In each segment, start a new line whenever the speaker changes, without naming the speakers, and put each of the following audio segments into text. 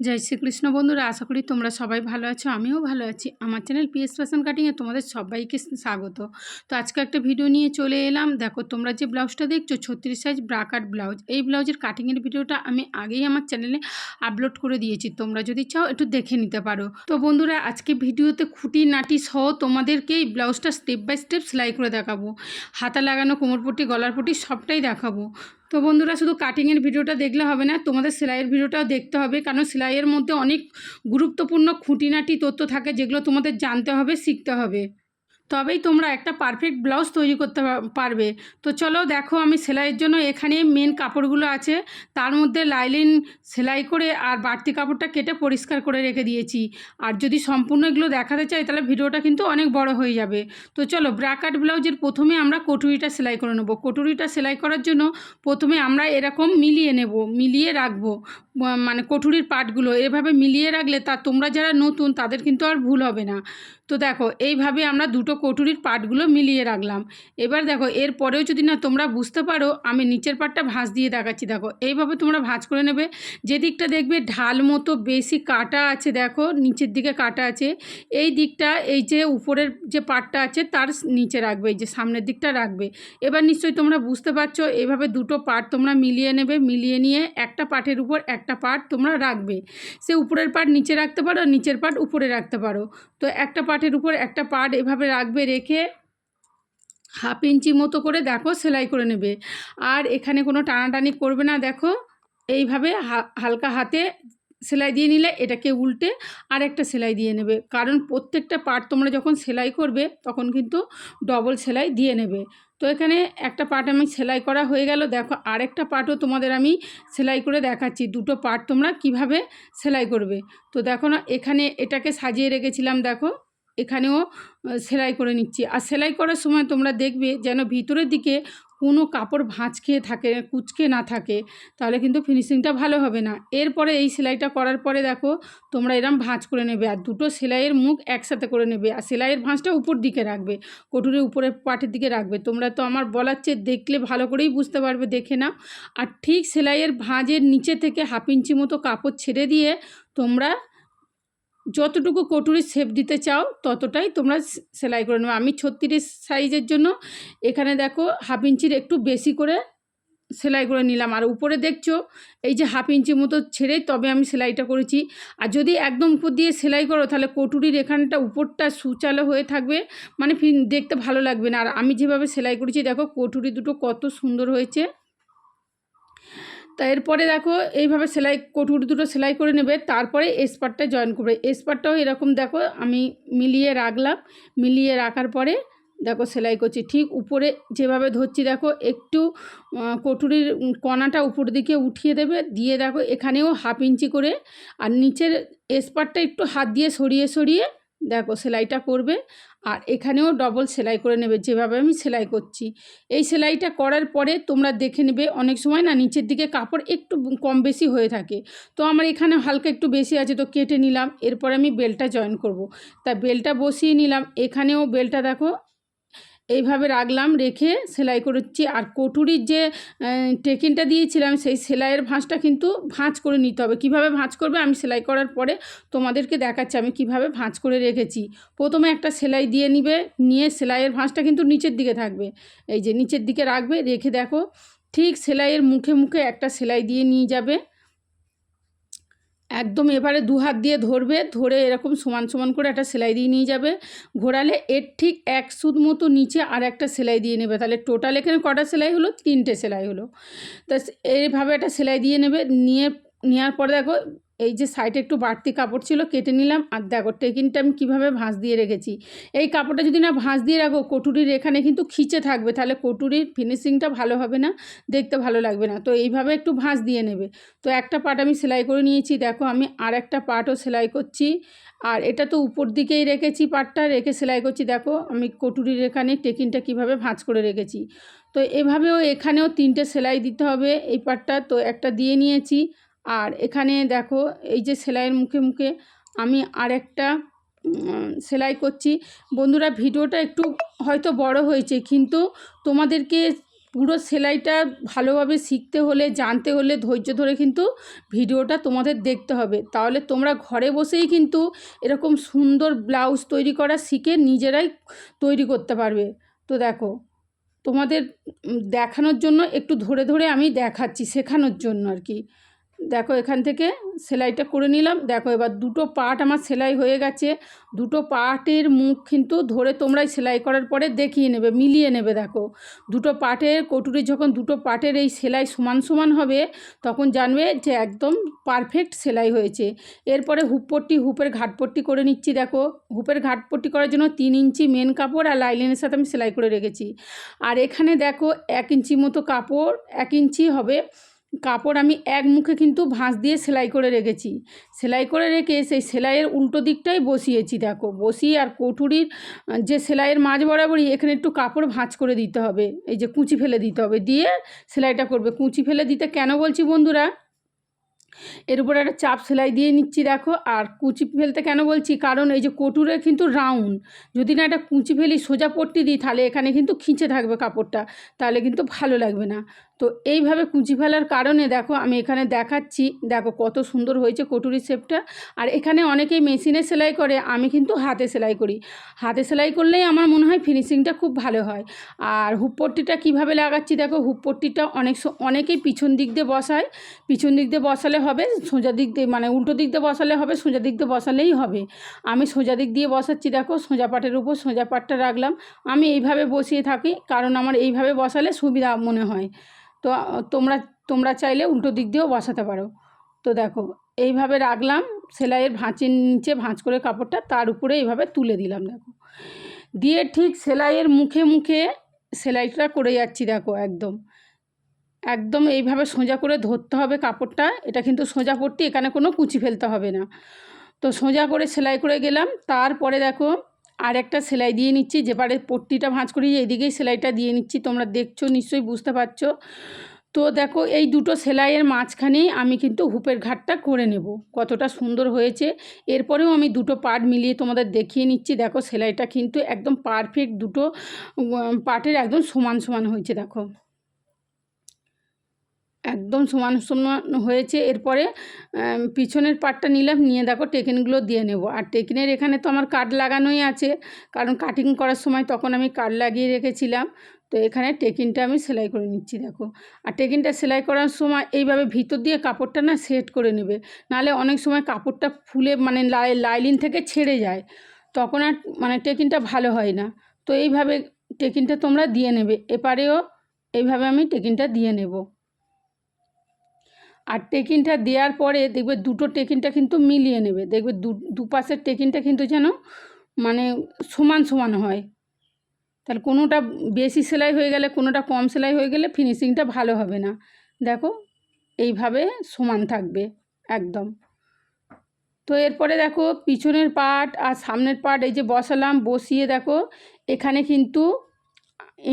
জয় শ্রীকৃষ্ণ বন্ধুরা, আশা করি তোমরা সবাই ভালো আছো, আমিও ভালো আছি। আমার চ্যানেল পিএস ফ্যাশন কাটিংয়ে তোমাদের সবাইকে স্বাগত। তো আজকে একটা ভিডিও নিয়ে চলে এলাম। দেখো, তোমরা যে ব্লাউজটা দেখছ, ছত্রিশ সাইজ ব্রাকাট ব্লাউজ, এই ব্লাউজের কাটিংয়ের ভিডিওটা আমি আগেই আমার চ্যানেলে আপলোড করে দিয়েছি। তোমরা যদি চাও, একটু দেখে নিতে পারো। তো বন্ধুরা, আজকে ভিডিওতে খুঁটি নাটি সহ তোমাদেরকে এই ব্লাউজটা স্টেপ বাই স্টেপ সেলাই করে দেখাবো। হাতা লাগানো, কোমরপট্টি, গলার পট্টি সবটাই দেখাবো। তো বন্ধুরা, শুধু কাটিংয়ের ভিডিওটা দেখলে হবে না, তোমাদের সেলাইয়ের ভিডিওটাও দেখতে হবে, কারণ সেলাইয়ের মধ্যে অনেক গুরুত্বপূর্ণ খুঁটিনাটি তথ্য থাকে যেগুলো তোমাদের জানতে হবে, শিখতে হবে। তবেই তোমরা একটা পারফেক্ট ব্লাউজ তৈরি করতে পারবে। তো চলো দেখো আমি সেলাইয়ের জন্য এখানে মেন কাপড়গুলো আছে। তার মধ্যে লাইলিন সেলাই করে আর বাড়তি কাপড়টা কেটে পরিষ্কার করে রেখে দিয়েছি। আর যদি সম্পূর্ণ এগুলো দেখাতে চাই তাহলে ভিডিওটা কিন্তু অনেক বড় হয়ে যাবে। তো চলো ব্রাকাট ব্লাউজের প্রথমে আমরা কটুরিটা সেলাই করে নেব। কটুরিটা সেলাই করার জন্য প্রথমে আমরা এরকম মিলিয়ে নেব, মিলিয়ে রাখব মানে কটুরির পাটগুলো। এভাবে মিলিয়ে রাখলে তা তোমরা যারা নতুন তাদের কিন্তু আর ভুল হবে না। তো দেখো এইভাবে আমরা দুটো কটুরির পাটগুলো মিলিয়ে রাখলাম। এবার দেখো এরপরেও যদি না তোমরা বুঝতে পারো, আমি নিচের পাটটা ভাঁজ দিয়ে দেখাচ্ছি। দেখো, এইভাবে তোমরা ভাঁজ করে নেবে। যে দিকটা দেখবে ঢাল মতো বেশি কাটা আছে, দেখো, নিচের দিকে কাটা আছে। এই দিকটা, এই যে উপরের যে পাটটা আছে, তার নিচে রাখবে, এই যে সামনের দিকটা রাখবে। এবার নিশ্চয়ই তোমরা বুঝতে পারছ এভাবে দুটো পাট তোমরা মিলিয়ে নেবে, মিলিয়ে নিয়ে একটা পাটের উপর একটা পাট তোমরা রাখবে। সে উপরের পাট নিচে রাখতে পারো, নিচের পার্ট উপরে রাখতে পারো। তো একটা পাটের উপর একটা পাট এভাবে রাখবে রেখে হাফ ইঞ্চি মতো করে দেখো সেলাই করে নেবে। আর এখানে কোনো টানাটানি করবে না, দেখো। এইভাবে হালকা হাতে সেলাই দিয়ে নিলে এটাকে উল্টে আর একটা সেলাই দিয়ে নেবে। কারণ প্রত্যেকটা পার্ট তোমরা যখন সেলাই করবে, তখন কিন্তু ডবল সেলাই দিয়ে নেবে। তো এখানে একটা পার্ট আমি সেলাই করা হয়ে গেল। দেখো, আরেকটা পার্টও তোমাদের আমি সেলাই করে দেখাচ্ছি। দুটো পার্ট তোমরা কীভাবে সেলাই করবে। তো দেখো না, এখানে এটাকে সাজিয়ে রেখেছিলাম, দেখো। এখানেও সেলাই করে নিচ্ছি। আর সেলাই করার সময় তোমরা দেখবে যেন ভিতরের দিকে কোনো কাপড় ভাঁজ খেয়ে থাকে, কুচকে না থাকে, তাহলে কিন্তু ফিনিশিংটা ভালো হবে না। এরপরে এই সেলাইটা করার পরে দেখো, তোমরা এরম ভাঁজ করে নেবে। আর দুটো সেলাইয়ের মুখ একসাথে করে নেবে। আর সেলাইয়ের ভাঁজটা উপর দিকে রাখবে, কটুরের উপরের পাটের দিকে রাখবে। তোমরা তো আমার বলার চেয়ে দেখলে ভালো করেই বুঝতে পারবে, দেখে নাও। আর ঠিক সেলাইয়ের ভাঁজের নিচে থেকে হাফ ইঞ্চি মতো কাপড় ছেড়ে দিয়ে তোমরা যতটুকু কটুরি শেপ দিতে চাও, ততটাই তোমরা সেলাই করে নেবে। আমি ছত্রিশ সাইজের জন্য এখানে দেখো হাফ ইঞ্চির একটু বেশি করে সেলাই করে নিলাম। আর উপরে দেখছ, এই যে হাফ ইঞ্চি মতো ছেড়ে তবে আমি সেলাইটা করেছি। আর যদি একদম উপর দিয়ে সেলাই করো, তাহলে কটুরির এখানটা উপরটা সুচালো হয়ে থাকবে। মানে দেখতে ভালো লাগবে না। আর আমি যেভাবে সেলাই করেছি, দেখো কটুরি দুটো কত সুন্দর হয়েছে। তা এরপরে দেখো, এইভাবে সেলাই, কটুরি দুটো সেলাই করে নেবে, তারপরে এসপারটা জয়েন করবে। এসপারটাও এরকম দেখো, আমি মিলিয়ে রাখলাম। মিলিয়ে রাখার পরে দেখো সেলাই করছি। ঠিক উপরে যেভাবে ধরছি দেখো, একটু কটুরির কণাটা উপর দিকে উঠিয়ে দেবে, দিয়ে দেখো এখানেও হাফ ইঞ্চি করে, আর নিচের এসপারটা একটু হাত দিয়ে সরিয়ে সরিয়ে দেখো সেলাইটা করবে আর এখানেও ডবল সেলাই করে নেবে, যেভাবে আমি সেলাই করছি। এই সেলাইটা করার পরে তোমরা দেখে নেবে, অনেক সময় না নিচের দিকে কাপড় একটু কম বেশি হয়ে থাকে। তো আমার এখানে হালকা একটু বেশি আছে, তো কেটে নিলাম। এরপরে আমি বেলটা জয়েন করব। তা বেলটা বসিয়ে নিলাম। এখানেও বেলটা দেখো এইভাবে রাখলাম, রেখে সেলাই করছি। আর কটুরির যে টেকিনটা দিয়েছিলাম, সেই সেলাইয়ের ভাঁজটা কিন্তু ভাঁজ করে নিতে হবে। কীভাবে ভাঁজ করবে আমি সেলাই করার পরে তোমাদেরকে দেখাচ্ছি আমি কীভাবে ভাঁজ করে রেখেছি। প্রথমে একটা সেলাই দিয়ে নিবে, নিয়ে সেলাইয়ের ভাঁজটা কিন্তু নিচের দিকে থাকবে। এই যে নিচের দিকে রাখবে, রেখে দেখো, ঠিক সেলাইয়ের মুখে মুখে একটা সেলাই দিয়ে নিয়ে যাবে। একদম এবারে দু হাত দিয়ে ধরবে, ধরে এরকম সমান সমান করে একটা সেলাই দিয়ে নিয়ে যাবে। ঘোরালে এর ঠিক এক সুদ মতো নিচে আর একটা সেলাই দিয়ে নেবে। তাহলে টোটাল এখানে কটা সেলাই হলো? তিনটে সেলাই হলো। তা এইভাবে একটা সেলাই দিয়ে নেবে। নিয়ে নেওয়ার পর দেখো এই যে সাইডে একটু বাড়তি কাপড় ছিল, কেটে নিলাম। আর দেখো টেকিনটা আমি কীভাবে ভাঁজ দিয়ে রেখেছি। এই কাপড়টা যদি না ভাঁজ দিয়ে রাখো, কটুরির এখানে কিন্তু খিচে থাকবে। তাহলে কটুরির ফিনিশিংটা ভালো হবে না, দেখতে ভালো লাগবে না। তো এইভাবে একটু ভাঁজ দিয়ে নেবে। তো একটা পার্ট আমি সেলাই করে নিয়েছি। দেখো, আমি আর একটা পার্টও সেলাই করছি। আর এটা তো উপর দিকেই রেখেছি পার্টটা রেখে সেলাই করছি। দেখো, আমি কটুরির এখানে টেকিনটা কীভাবে ভাঁজ করে রেখেছি। তো এভাবেও এখানেও তিনটে সেলাই দিতে হবে এই পার্টটা তো একটা দিয়ে নিয়েছি। আর এখানে দেখো, এই যে সেলাইয়ের মুখে মুখে আমি আর একটা সেলাই করছি। বন্ধুরা, ভিডিওটা একটু হয়তো বড় হয়েছে, কিন্তু তোমাদেরকে পুরো সেলাইটা ভালোভাবে শিখতে হলে, জানতে হলে, ধৈর্য ধরে কিন্তু ভিডিওটা তোমাদের দেখতে হবে। তাহলে তোমরা ঘরে বসেই কিন্তু এরকম সুন্দর ব্লাউজ তৈরি করা শিখে নিজেরাই তৈরি করতে পারবে। তো দেখো, তোমাদের দেখানোর জন্য একটু ধরে ধরে আমি দেখাচ্ছি, শেখানোর জন্য আর কি। দেখো এখান থেকে সেলাইটা করে নিলাম। দেখো এবার দুটো পার্ট আমার সেলাই হয়ে গেছে। দুটো পার্টের মুখ কিন্তু ধরে তোমরাই সেলাই করার পরে দেখিয়ে নেবে, মিলিয়ে নেবে দেখো। দুটো পার্টের কটুরি যখন দুটো পার্টের এই সেলাই সমান সমান হবে, তখন জানবে যে একদম পারফেক্ট সেলাই হয়েছে। এরপরে হুপপট্টি, হুপের ঘাটপট্টি করে নিচ্ছি দেখো। হুপের ঘাটপট্টি করার জন্য তিন ইঞ্চি মেন কাপড় আর লাইলিনের সাথে আমি সেলাই করে রেখেছি। আর এখানে দেখো এক ইঞ্চি মতো কাপড়, এক ইঞ্চি হবে কাপড় আমি এক মুখে কিন্তু ভাঁজ দিয়ে সেলাই করে রেখেছি। সেলাই করে রেখে সেই সেলাইয়ের উল্টো দিকটাই বসিয়েছি, দেখো। বসিয়ে আর কটুরির যে সেলাইয়ের মাঝ বরাবরই এখানে একটু কাপড় ভাঁজ করে দিতে হবে। এই যে কুচি ফেলে দিতে হবে। দিয়ে সেলাইটা করবে। কুচি ফেলে দিতে কেন বলছি বন্ধুরা? এর উপরে একটা চাপ সেলাই দিয়ে নিচ্ছি, দেখো। আর কুচি ফেলতে কেন বলছি? কারণ এই যে কটুরে কিন্তু রাউন্ড। যদি না একটা কুচি ফেলি, সোজা পট্টি দিই, তাহলে এখানে কিন্তু খিঁচে থাকবে কাপড়টা। তাহলে কিন্তু ভালো লাগবে না। তো এইভাবে কুচি ফেলার কারণে দেখো আমি এখানে দেখাচ্ছি, দেখো কত সুন্দর হয়েছে কটুরি শেপটা। আর এখানে অনেকেই মেশিনে সেলাই করে, আমি কিন্তু হাতে সেলাই করি। হাতে সেলাই করলেই আমার মনে হয় ফিনিশিংটা খুব ভালো হয়। আর হুপপট্টিটা কীভাবে লাগাচ্ছি দেখো, হুপপট্টিটা অনেক অনেকেই পিছন দিক দিয়ে বসায়। পিছন দিক দিয়ে বসালে হবে, সোজা দিক দিয়ে মানে উল্টো দিক দিয়ে বসালে হবে, সোজা দিক দিয়ে বসালেই হবে। আমি সোজা দিক দিয়ে বসাচ্ছি দেখো, সোজা পাটের উপর সোজা পাটটা রাখলাম। আমি এইভাবে বসিয়ে থাকি, কারণ আমার এইভাবে বসালে সুবিধা মনে হয়। তো, তোমরা তোমরা চাইলে উল্টো দিক দিয়েও বসাতে পারো। তো দেখো, এইভাবে রাখলাম, সেলাইয়ের ভাঁচের নিচে ভাঁজ করে কাপড়টা, তার উপরে এইভাবে তুলে দিলাম, দেখো। দিয়ে ঠিক সেলাইয়ের মুখে মুখে সেলাইটা করে যাচ্ছি, দেখো, একদম। একদম এইভাবে সোজা করে ধরতে হবে কাপড়টা, এটা কিন্তু সোজা পট্টি, এখানে কোনো কুচি ফেলতে হবে না। তো সোজা করে সেলাই করে গেলাম, তারপরে দেখো আর একটা সেলাই দিয়ে নিচ্ছি যে পারে পট্টিটা ভাঁজ করি, এইদিকেই সেলাইটা দিয়ে নিচ্ছি, তোমরা দেখছ, নিশ্চয়ই বুঝতে পারছ। তো দেখো, এই দুটো সেলাইয়ের মাঝখানেই আমি কিন্তু হুপের ঘাটটা করে নেব, কতটা সুন্দর হয়েছে। এরপরেও আমি দুটো পার্ট মিলিয়ে তোমাদের দেখিয়ে নিচ্ছি, দেখো সেলাইটা কিন্তু একদম পারফেক্ট দুটো পার্টের একদম সমান সমান হয়েছে, দেখো। একদম সমান সমান হয়েছে। এরপরে পিছনের পাটটা নিলাম, নিয়ে দেখো টেকিনগুলো দিয়ে নেব। আর টেকিনের এখানে তো আমার কার্ড লাগানোই আছে। কারণ কাটিং করার সময় তখন আমি কার্ড লাগিয়ে রেখেছিলাম। তো এখানে টেকিনটা আমি সেলাই করে নিচ্ছি, দেখো। আর টেকিনটা সেলাই করার সময় এইভাবে ভিতর দিয়ে কাপড়টা না সেট করে নেবে। নাহলে অনেক সময় কাপড়টা ফুলে মানে লাই, লাইলিন থেকে ছেড়ে যায়। তখন আর মানে টেকিনটা ভালো হয় না। তো এইভাবে টেকিনটা তোমরা দিয়ে নেবে। এপারেও এইভাবে আমি টেকিনটা দিয়ে নেব। আর টেকিনটা দেওয়ার পরে দেখবে দুটো টেকিনটা কিন্তু মিলিয়ে নেবে। দেখবে দু, দুপাশের টেকিনটা কিন্তু যেন মানে সমান সমান হয়। তাহলে কোনোটা বেশি সেলাই হয়ে গেলে, কোনোটা কম সেলাই হয়ে গেলে ফিনিশিংটা ভালো হবে না। দেখো, এইভাবে সমান থাকবে একদম। তো এরপরে দেখো, পিছনের পার্ট আর সামনের পার্ট এই যে বসালাম, বসিয়ে দেখো, এখানে কিন্তু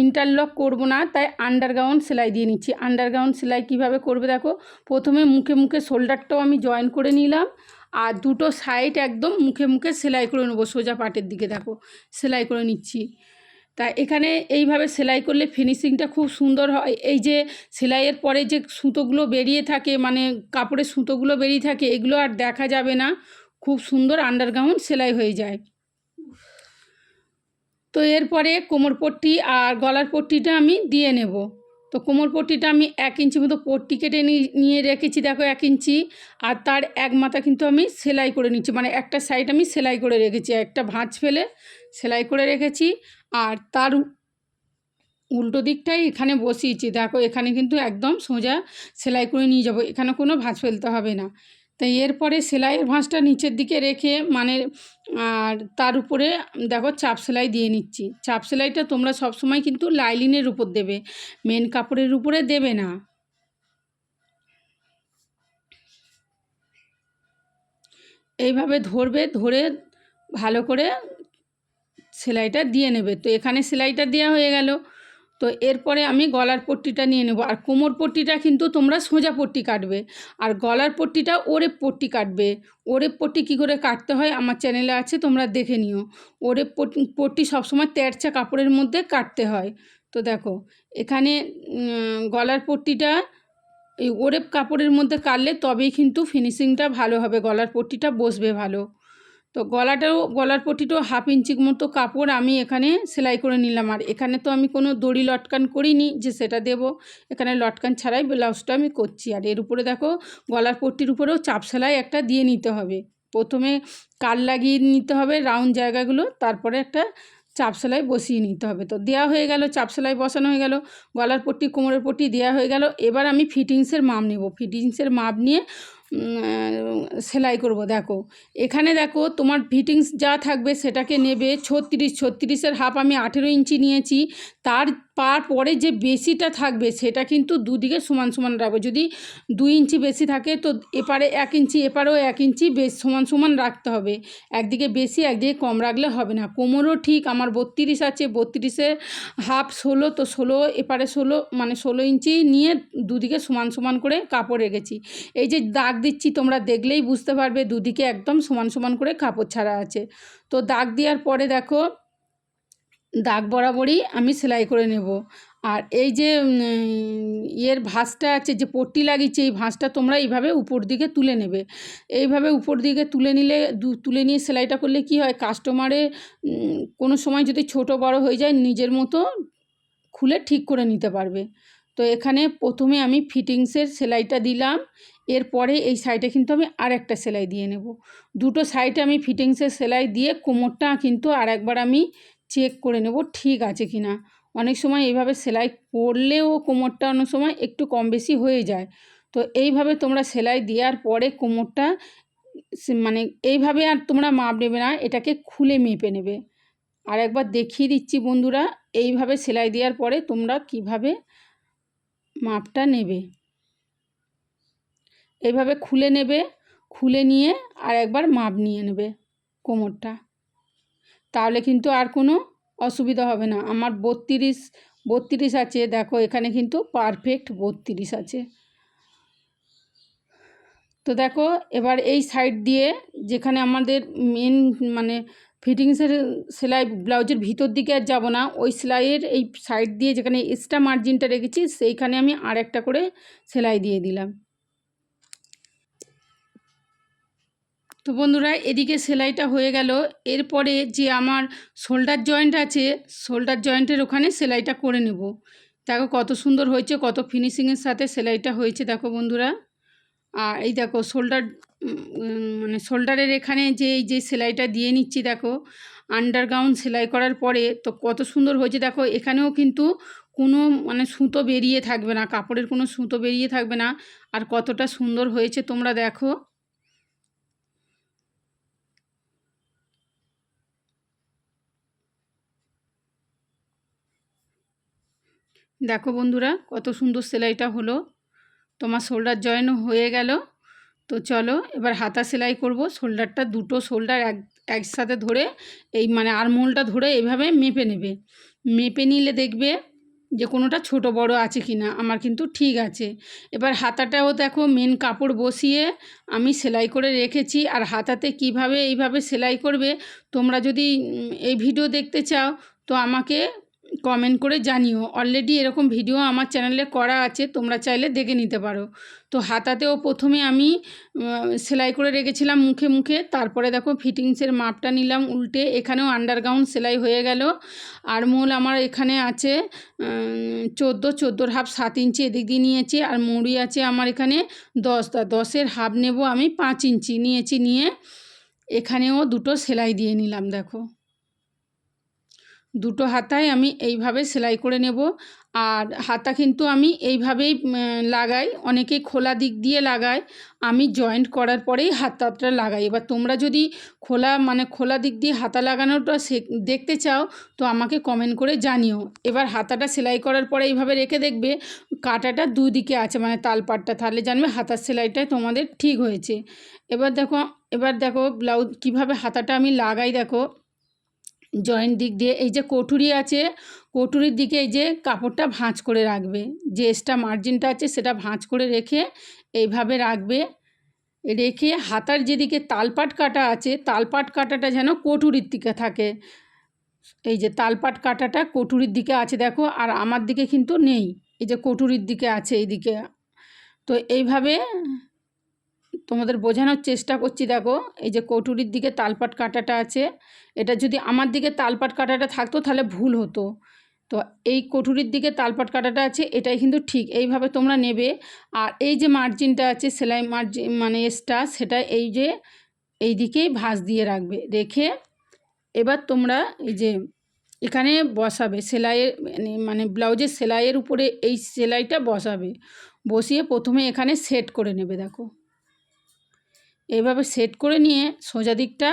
ইন্টারলক করব না, তাই আন্ডারগ্রাউন্ড সেলাই দিয়ে নিচ্ছি। আন্ডারগ্রাউন্ড সেলাই কীভাবে করবে দেখো? প্রথমে মুখে মুখে শোল্ডারটাও আমি জয়েন করে নিলাম, আর দুটো সাইড একদম মুখে মুখে সেলাই করে নেব, সোজা পাটের দিকে দেখো, সেলাই করে নিচ্ছি। তা এখানে এইভাবে সেলাই করলে ফিনিশিংটা খুব সুন্দর হয়। এই যে সেলাইয়ের পরে যে সুতোগুলো বেরিয়ে থাকে মানে কাপড়ের সুতোগুলো বেরিয়ে থাকে, এগুলো আর দেখা যাবে না। খুব সুন্দর আন্ডারগ্রাউন্ড সেলাই হয়ে যায়। তো এরপরে কোমর পট্টি আর গলার পট্টিটা আমি দিয়ে নেব। তো কোমর পট্টিটা আমি এক ইঞ্চি মতো পট্টি কেটে নিয়ে রেখেছি, দেখো এক ইঞ্চি। আর তার এক মাথা কিন্তু আমি সেলাই করে নিচ্ছি মানে একটা সাইড আমি সেলাই করে রেখেছি, একটা ভাঁজ ফেলে সেলাই করে রেখেছি। আর তার উল্টো দিকটাই এখানে বসিয়েছি, দেখো এখানে কিন্তু একদম সোজা সেলাই করে নিয়ে যাব, এখানে কোনো ভাঁজ ফেলতে হবে না। তাই এরপরে সেলাইয়ের ভাঁজটা নিচের দিকে রেখে মানে আর তার উপরে দেখো চাপ সেলাই দিয়ে নিচ্ছি। চাপ সেলাইটা তোমরা সবসময় কিন্তু লাইলিনের উপর দেবে, মেন কাপড়ের উপরে দেবে না। এইভাবে ধরবে, ধরে ভালো করে সেলাইটা দিয়ে নেবে। তো এখানে সেলাইটা দেওয়া হয়ে গেল। তো এরপরে আমি গলার পট্টিটা নিয়ে নেব। আর কোমর পট্টিটা কিন্তু তোমরা সোজা পট্টি কাটবে। আর গলার পট্টিটা ওরে পট্টি কাটবে। ওরে পট্টি কী করে কাটতে হয় আমার চ্যানেলে আছে, তোমরা দেখে নিও। ওরে পট- পট্টি সবসময় তেরচা কাপড়ের মধ্যে কাটতে হয়। তো দেখো, এখানে গলার পট্টিটা এই ওরেপ কাপড়ের মধ্যে কাটলে তবেই কিন্তু ফিনিশিংটা ভালো হবে। গলার পট্টিটা বসবে ভালো। তো গলাটাও, গলার পট্টিটাও হাফ ইঞ্চি মতো কাপড় আমি এখানে সেলাই করে নিলাম। আর এখানে তো আমি কোনো দড়ি লটকান করিনি যে সেটা দেব। এখানে লটকান ছাড়াই ব্লাউজটা আমি করছি। আর এর উপরে দেখো, গলার পট্টির উপরেও চাপ সেলাই একটা দিয়ে নিতে হবে। প্রথমে কাল লাগিয়ে নিতে হবে রাউন্ড জায়গাগুলো, তারপরে একটা চাপ সেলাই বসিয়ে নিতে হবে। তো দেওয়া হয়ে গেল, চাপ সেলাই বসানো হয়ে গেল, গলার পট্টি, কোমরের পট্টি দেওয়া হয়ে গেল। এবার আমি ফিটিংসের মাপ নেব। ফিটিংসের মাপ নিয়ে সেলাই করব, দেখো। এখানে দেখো, তোমার ফিটিংস যা থাকবে সেটাকে নেবে ছত্রিশ, ছত্রিশের হাফ আমি আঠেরো ইঞ্চি নিয়েছি। তার তারপরে যে বেশিটা থাকবে, সেটা কিন্তু দুদিকে সমান সমান রাখব। যদি দুই ইঞ্চি বেশি থাকে, তো এপারে এক ইঞ্চি, এপারেও এক ইঞ্চি বেশ সমান সমান রাখতে হবে। একদিকে বেশি, একদিকে কম রাখলে হবে না। কোমরও ঠিক, আমার বত্রিশ আছে, বত্রিশে হাফ ষোলো, তো ষোলো, এপারে ষোলো মানে ষোলো ইঞ্চি নিয়ে দুদিকে সমান সমান করে কাপড় রেখেছি। এই যে দাগ দিচ্ছি, তোমরা দেখলেই বুঝতে পারবে, দুদিকে একদম সমান সমান করে কাপড় ছাড়া আছে। তো দাগ দেওয়ার পরে দেখো দাগ বরাবরই আমি সেলাই করে নেব। আর এই যে ইয়ের ভাঁজটা আছে, যে পট্টি লাগিয়েছে, এই ভাঁজটা তোমরা এইভাবে উপর দিকে তুলে নেবে। এইভাবে উপর দিকে তুলে নিলে তুলে নিয়ে সেলাইটা করলে কি হয়, কাস্টমারে কোনো সময় যদি ছোট বড় হয়ে যায়, নিজের মতো খুলে ঠিক করে নিতে পারবে। তো এখানে প্রথমে আমি ফিটিংসের সেলাইটা দিলাম, এরপরে এই সাইডে কিন্তু আমি আর একটা সেলাই দিয়ে নেব। দুটো সাইডে আমি ফিটিংসের সেলাই দিয়ে কোমরটা কিন্তু আর একবার আমি চেক করে নেব ঠিক আছে কি না। অনেক সময় এইভাবে সেলাই করলেও কোমরটা অনেক সময় একটু কম বেশি হয়ে যায়। তো এইভাবে তোমরা সেলাই দেওয়ার পরে কোমরটা মানে এইভাবে আর তোমরা মাপ নেবে না, এটাকে খুলে মেপে নেবে। আর একবার দেখিয়ে দিচ্ছি বন্ধুরা, এইভাবে সেলাই দেওয়ার পরে তোমরা কীভাবে মাপটা নেবে। এইভাবে খুলে নেবে, খুলে নিয়ে আর একবার মাপ নিয়ে নেবে কোমরটা। তাহলে কিন্তু আর কোনো অসুবিধা হবে না। আমার বত্রিশ বত্রিশ আছে, দেখো এখানে কিন্তু পারফেক্ট বত্রিশ আছে। তো দেখো, এবার এই সাইড দিয়ে যেখানে আমাদের মেন মানে ফিটিংসের সেলাই, ব্লাউজের ভিতর দিকে আর যাব না, ওই সেলাইয়ের এই সাইড দিয়ে যেখানে এক্সট্রা মার্জিনটা রেখেছি, সেইখানে আমি আর একটা করে সেলাই দিয়ে দিলাম। তো বন্ধুরা, এদিকে সেলাইটা হয়ে গেল। এরপরে যে আমার শোল্ডার জয়েন্ট আছে শোল্ডার জয়েন্টের ওখানে সেলাইটা করে নেব। দেখো কত সুন্দর হয়েছে, কত ফিনিশিংয়ের সাথে সেলাইটা হয়েছে, দেখো বন্ধুরা। আর এই দেখো শোল্ডার মানে শোল্ডারের এখানে যে, এই যে সেলাইটা দিয়ে নিচ্ছি, দেখো। আন্ডারগ্রাউন্ড সেলাই করার পরে তো কত সুন্দর হয়েছে, দেখো। এখানেও কিন্তু কোনো মানে সুতো বেরিয়ে থাকবে না, কাপড়ের কোনো সুতো বেরিয়ে থাকবে না। আর কতটা সুন্দর হয়েছে তোমরা দেখো। দেখো বন্ধুরা, কত সুন্দর সেলাইটা হলো। তোমার শোল্ডার জয়েন হয়ে গেল। তো চলো, এবার হাতা সেলাই করব। শোল্ডারটা দুটো শোল্ডার এক, একসাথে ধরে এই মানে আরমোলটা ধরে এইভাবে মেপে নেবে। মেপে নিলে দেখবে যে কোনোটা ছোট বড় আছে কি না আমার কিন্তু ঠিক আছে। এবার হাতাটাও দেখো মেন কাপড় বসিয়ে আমি সেলাই করে রেখেছি। আর হাতাতে কীভাবে এইভাবে সেলাই করবে, তোমরা যদি এই ভিডিও দেখতে চাও, তো আমাকে কমেন্ট করে জানিও। অলরেডি এরকম ভিডিও আমার চ্যানেলে করা আছে, তোমরা চাইলে দেখে নিতে পারো। তো হাতাতেও প্রথমে আমি সেলাই করে রেখেছিলাম মুখে মুখে, তারপরে দেখো ফিটিংসের মাপটা নিলাম উল্টে, এখানেও আন্ডারগ্রাউন্ড সেলাই হয়ে গেল। আর মূল আমার এখানে আছে চোদ্দ, চোদ্দোর হাফ সাত ইঞ্চি এদিক দিয়ে নিয়েছি, আর মুড়ি আছে আমার এখানে দশ। দশের হাফ নেব আমি পাঁচ ইঞ্চি নিয়েছি, নিয়ে এখানেও দুটো সেলাই দিয়ে নিলাম, দেখো। দুটো হাতায় আমি এইভাবে সেলাই করে নেব। আর হাতা কিন্তু আমি এইভাবেই লাগাই। অনেকে খোলা দিক দিয়ে লাগায়। আমি জয়েন্ট করার পরেই হাতাটা লাগাই। এবার তোমরা যদি খোলা মানে খোলা দিক দিয়ে হাতা লাগানোটা দেখতে চাও, তো আমাকে কমেন্ট করে জানিও। এবার হাতাটা সেলাই করার পরে এইভাবে রেখে দেখবে, কাটাটা দুদিকে আছে মানে তালপাটটা। তাহলে জানবে হাতার সেলাইটা তোমাদের ঠিক হয়েছে। এবার দেখো এবার দেখো ব্লাউজ, কীভাবে হাতাটা আমি লাগাই দেখো। জয়েন্ট দিক দিয়ে এই যে কটুরি আছে, কটুরির দিকে এই যে কাপড়টা ভাঁজ করে রাখবে। যে এক্সট্রা মার্জিনটা আছে সেটা ভাঁজ করে রেখে এইভাবে রাখবে। রেখে হাতার যেদিকে তালপাট কাটা আছে, তালপাট কাটাটা যেন কটুরির দিকে থাকে। এই যে তালপাট কাটাটা কটুরির দিকে আছে দেখো, আর আমার দিকে কিন্তু নেই। এই যে কটুরির দিকে আছে এইদিকে। তো এইভাবে তোমাদের বোঝানোর চেষ্টা করছি, দেখো। এই যে কটুরির দিকে তালপাট কাটাটা আছে, এটা যদি আমার দিকে তালপাট কাটাটা থাকতো তাহলে ভুল হতো। তো এই কটুরির দিকে তালপাট কাটাটা আছে, এটাই কিন্তু ঠিক, এইভাবে তোমরা নেবে। আর এই যে মার্জিনটা আছে, সেলাই মার্জিন মানে এসটা সেটা এই যে এই দিকেই ভাঁজ দিয়ে রাখবে, রেখে এবার তোমরা এই যে এখানে বসাবে সেলাইয়ের মানে মানে ব্লাউজের সেলাইয়ের উপরে এই সেলাইটা বসাবে। বসিয়ে প্রথমে এখানে সেট করে নেবে, দেখো। এইভাবে সেট করে নিয়ে সোজা দিকটা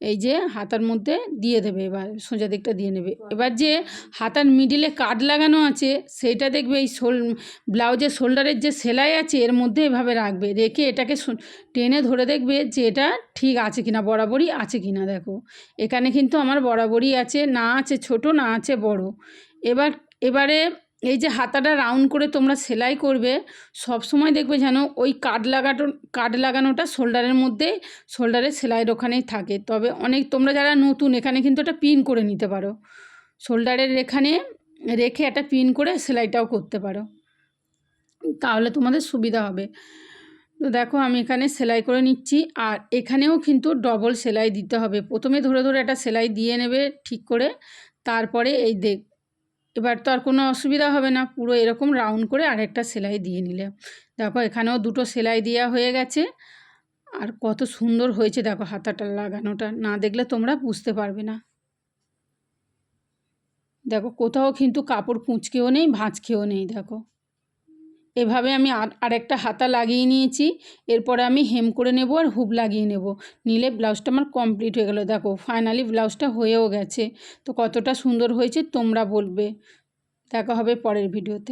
এই যে হাতার মধ্যে দিয়ে দেবে এবার সোজা দিকটা দিয়ে নেবে। এবার যে হাতার মিডিলে কাট লাগানো আছে সেইটা দেখবে এই শোল ব্লাউজের শোল্ডারের যে সেলাই আছে এর মধ্যে এভাবে রাখবে। রেখে এটাকে টেনে ধরে দেখবে যে এটা ঠিক আছে কিনা বরাবরই আছে কিনা দেখো। এখানে কিন্তু আমার বরাবরই আছে না আছে ছোট না আছে বড়। এবার এবারে এই যে হাতাটা রাউন্ড করে তোমরা সেলাই করবে, সব সময় দেখবে যেন ওই কাট লাগানো কাট লাগানোটা শোল্ডারের মধ্যে শোল্ডারের সেলাইয়ের ওখানেই থাকে। তবে অনেক, তোমরা যারা নতুন, এখানে কিন্তু একটা পিন করে নিতে পারো। শোল্ডারের এখানে রেখে একটা পিন করে সেলাইটাও করতে পারো। তাহলে তোমাদের সুবিধা হবে। তো দেখো, আমি এখানে সেলাই করে নিচ্ছি। আর এখানেও কিন্তু ডবল সেলাই দিতে হবে। প্রথমে ধরে ধরে একটা সেলাই দিয়ে নেবে ঠিক করে। তারপরে এই দেখ এবার তো আর কোনো অসুবিধা হবে না, পুরো এরকম রাউন্ড করে আরেকটা সেলাই দিয়ে নিলে। দেখো, এখানেও দুটো সেলাই দেওয়া হয়ে গেছে। আর কত সুন্দর হয়েছে দেখো হাতাটা লাগানোটা, না দেখলে তোমরা বুঝতে পারবে না। দেখো, কোথাও কিন্তু কাপড় কুঁচকেও নেই, ভাঁজকেও নেই, দেখো। এভাবে আমি আর, আরেকটা হাতা লাগিয়ে নিয়েছি। এরপরে আমি হেম করে নেব আর হুব লাগিয়ে নেব। নিলে ব্লাউজটা আমার কমপ্লিট হয়ে গেল। দেখো, ফাইনালি ব্লাউজটা হয়েও গেছে। তো কতটা সুন্দর হয়েছে তোমরা বলবে। দেখা হবে পরের ভিডিওতে।